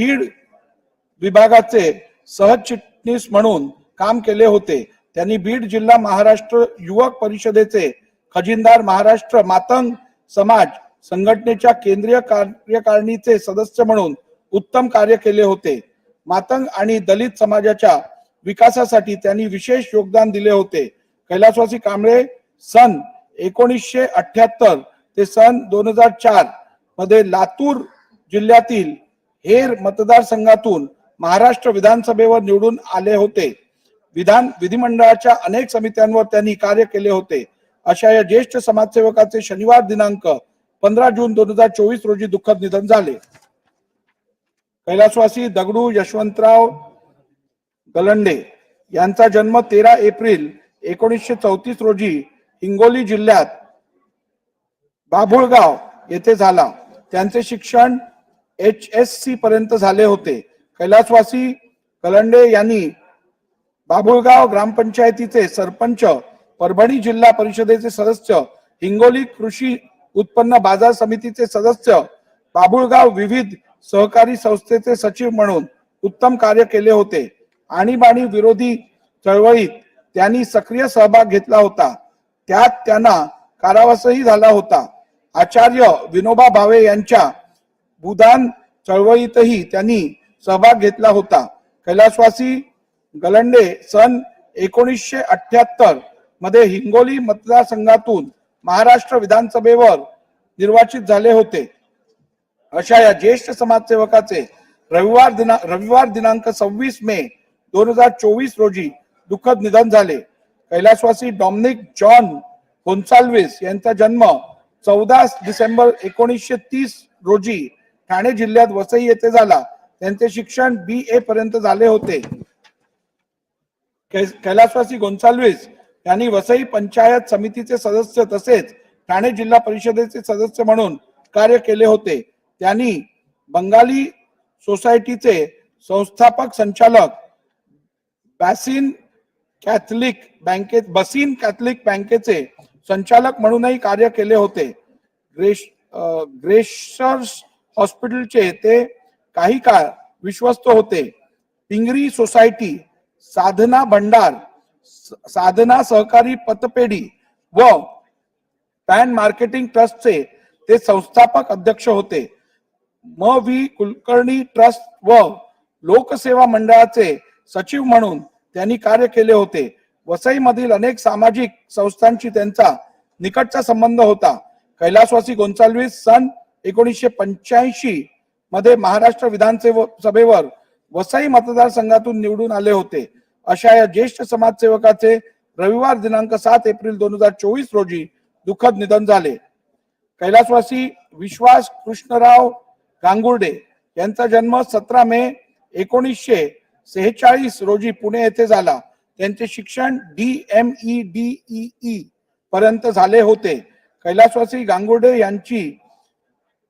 बीड विभागाचे सहचिटणीस म्हणून काम केले होते. त्यांनी बीड जिल्हा महाराष्ट्र युवक परिषदेचे खजिनदार महाराष्ट्र मातंग समाज संघटनेच्या केंद्रीय कार्यकारिणीचे सदस्य म्हणून उत्तम कार्य केले होते. मातंग आणि दलित समाजाच्या विकासासाठी त्यांनी विशेष योगदान दिले होते. कैलासवासी कांबळे सन एकोणीसशे अठ्याहत्तर ते सन दोन हजार चारमध्ये लातूर जिल्ह्यातील हेर मतदारसंघातून महाराष्ट्र विधानसभेवर निवडून आले होते. विधान विधिमंडळाच्या अनेक समित्यांवर त्यांनी कार्य केले होते. अशा या ज्येष्ठ समाजसेवकाचे शनिवार दिनांक पंधरा जून दोन हजार चोवीस रोजी दुःखद निधन झाले. कैलासवासी दगडू यशवंतराव गलंडे यांचा जन्म तेरा एप्रिल एकोणीसशे चौतीस रोजी हिंगोली जिल्ह्यात बाभुळगाव येथे झाला. त्यांचे शिक्षण एच एस सी पर्यंत झाले होते. कैलासवासी कलंडे यांनी बाभुळगाव ग्रामपंचायतीचे सरपंच परभणी जिल्हा परिषदेचे सदस्य हिंगोली कृषी उत्पन्न बाजार समितीचे सदस्य बाबुळगाव विविध सहकारी संस्थेचे सचिव म्हणून उत्तम कार्य केले होते. आणीबाणी विरोधी चळवळीत त्यांनी सक्रिय सहभाग घेतला होता. त्यात त्यांना कारावासही झाला होता. आचार्य विनोबा भावे यांच्या भूदान चळवळीतही त्यांनी सहभाग घेतला होता. कैलासवासी गलंडे सन एकोणीसशे अठ्याहत्तरमध्ये हिंगोली मतदारसंघातून महाराष्ट्र विधानसभेवर निर्वाचित झाले होते. अशा या ज्येष्ठ समाजसेवकाचे रविवार दिना रविवार दिनांक सव्वीस मे दोन हजार चोवीस रोजी दुःखद निधन झाले. कैलासवासी डॉमनिक जॉन गोन्साल्विस यांचा जन्म चौदा डिसेंबर एकोणीसशे तीस रोजी ठाणे जिल्ह्यात वसई येथे झाला. त्यांचे शिक्षण बी ए पर्यंत झाले होते. कैलासवासी गोन्साल्विस यांनी वसई पंचायत समितीचे सदस्य तसेच ठाणे जिल्हा परिषदेचे सदस्य म्हणून कार्य केले होते. त्यांनी बंगाली सोसायटीचे संस्थापक संचालक बॅसिन कॅथलिक बँकेत बसीन कॅथलिक बँकेचे संचालक म्हणूनही कार्य केले होते. ग्रेश ग्रेशर्स हॉस्पिटलचे ते काही काळ विश्वस्त होते. पिंगरी सोसायटी साधना भंडार साधना सहकारी पतपेढी व पॅन मार्केटिंग ट्रस्टचे ते संस्थापक अध्यक्ष होते. म. व्ही. कुलकर्णी ट्रस्ट व लोकसेवा मंडळाचे सचिव म्हणून त्यांनी कार्य केले होते. वसईमधील अनेक सामाजिक संस्थांशी त्यांचा निकटचा संबंध होता. कैलासवासी गोंचालवीस सन एकोणीसशे पंच्याऐंशी मध्ये महाराष्ट्र विधानसभेवर सभेवर वसई मतदारसंघातून निवडून आले होते. अशा या ज्येष्ठ समाजसेवकाचे रविवार दिनांक सात एप्रिल दोन हजार चोवीस रोजी दुःखद निधन झाले. कैलासवासी विश्वास कृष्णराव गांगुर्डे यांचा जन्म सतरा मे एकोणीसशे सेहेचाळीस रोजी पुणे येथे झाला. त्यांचे शिक्षण D M E D E पर्यंत झाले होते. कैलासवासी गांगुर्डे यांची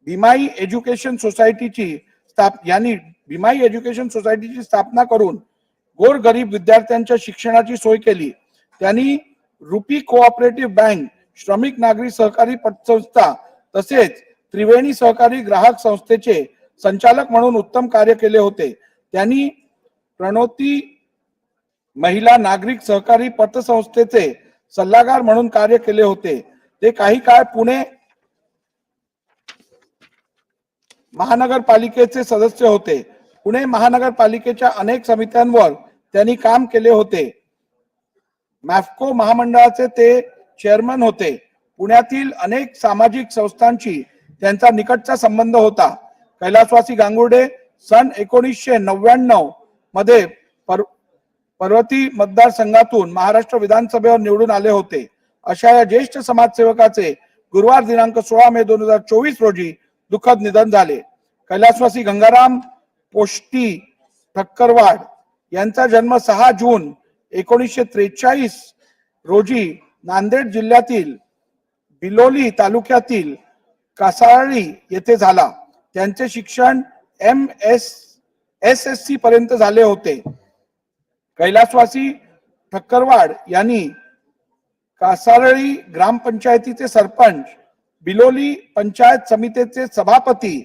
भीमाई एज्युकेशन सोसायटीची स्थाप यांनी भीमाई एज्युकेशन सोसायटीची स्थापना करून गोरगरीब विद्यार्थ्यांच्या शिक्षणाची सोय केली. त्यांनी रुपी कोऑपरेटिव्ह बँक श्रमिक नागरी सहकारी पतसंस्था तसेच त्रिवेणी सहकारी ग्राहक संस्थेचे संचालक म्हणून उत्तम कार्य केले होते. त्यांनी प्रणोती महिला नागरिक सहकारी पतसंस्थेचे सल्लागार म्हणून कार्य केले होते. ते काही काळ पुणे महानगरपालिकेचे सदस्य होते. पुणे महानगरपालिकेच्या अनेक समित्यांवर त्यांनी काम केले होते. मॅफको महामंडळाचे ते चेअरमन होते. पुण्यातील अनेक सामाजिक संस्थांशी त्यांचा निकटचा संबंध होता. कैलासवासी गांगुर्डे सन एकोणीसशे नव्याण्णवमध्ये पर पर्वती मतदारसंघातून महाराष्ट्र विधानसभेवर निवडून आले होते. अशा या ज्येष्ठ समाजसेवकाचे गुरुवार दिनांक सोळा मे दोन हजार चोवीस रोजी दुःखद निधन झाले. कैलासवासी गंगाराम पोष्टी ठक्करवाड यांचा जन्म सहा जून एकोणीसशे त्रेचाळीस रोजी नांदेड जिल्ह्यातील बिलोली तालुक्यातील कासाळी येथे झाला. त्यांचे शिक्षण M S S S C पर्यंत झाले होते. कैलासवासी ठक्करवाड यांनी कासारळी ग्रामपंचायतीचे सरपंच बिलोली पंचायत समितीचे सभापती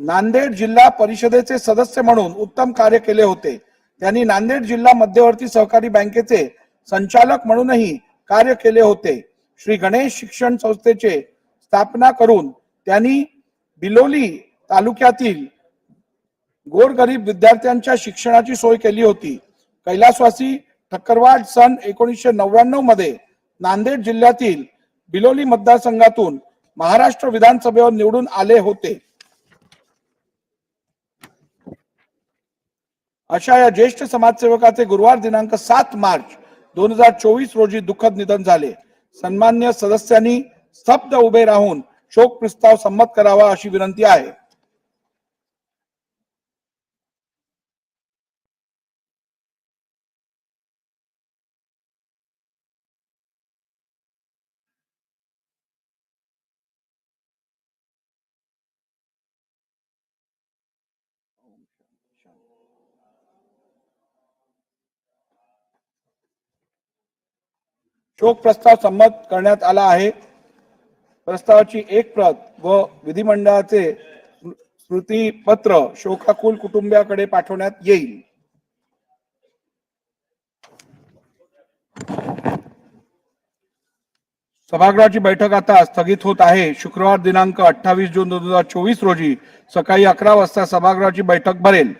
नांदेड जिल्हा परिषदेचे सदस्य म्हणून उत्तम कार्य केले होते. त्यांनी नांदेड जिल्हा मध्यवर्ती सहकारी बँकेचे संचालक म्हणूनही कार्य केले होते. श्री गणेश शिक्षण संस्थेचे स्थापना करून त्यांनी बिलोली तालुक्यातील गोरगरीब विद्यार्थ्यांच्या शिक्षणाची सोय केली होती. कैलासवासी ठक्करवाड सन एकोणीसशे नव्याण्णवमध्ये नांदेड जिल्ह्यातील बिलोली मतदारसंघातून महाराष्ट्र विधानसभेवर निवडून आले होते. अशा या ज्येष्ठ समाजसेवकाचे गुरुवार दिनांक सात मार्च दोन हजार चोवीस रोजी दुःखद निधन झाले. सन्मान्य सदस्यांनी स्तब्ध उभे राहून शोक प्रस्ताव संमत करावा अशी विनंती आहे. शोक प्रस्ताव संमत करण्यात आला आहे. प्रस्तावाची एक प्रत व विधिमंडळाचे स्मृतीपत्र शोकाकुल कुटुंबियाकडे पाठवण्यात येईल. सभागृहाची बैठक आता स्थगित होत आहे. शुक्रवार दिनांक अठ्ठावीस जून दोन हजार चोवीस रोजी सकाळी अकरा वाजता सभागृहाची बैठक भरेल.